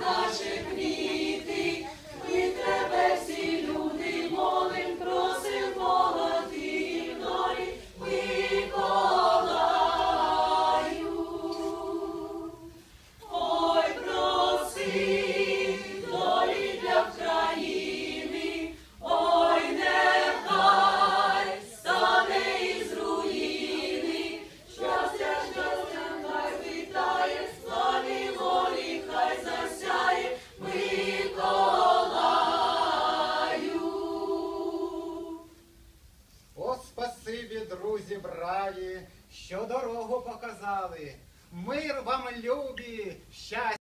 Worship me, спасибі, друзі, браві, що дорогу показали. Мир вам любі, щастя.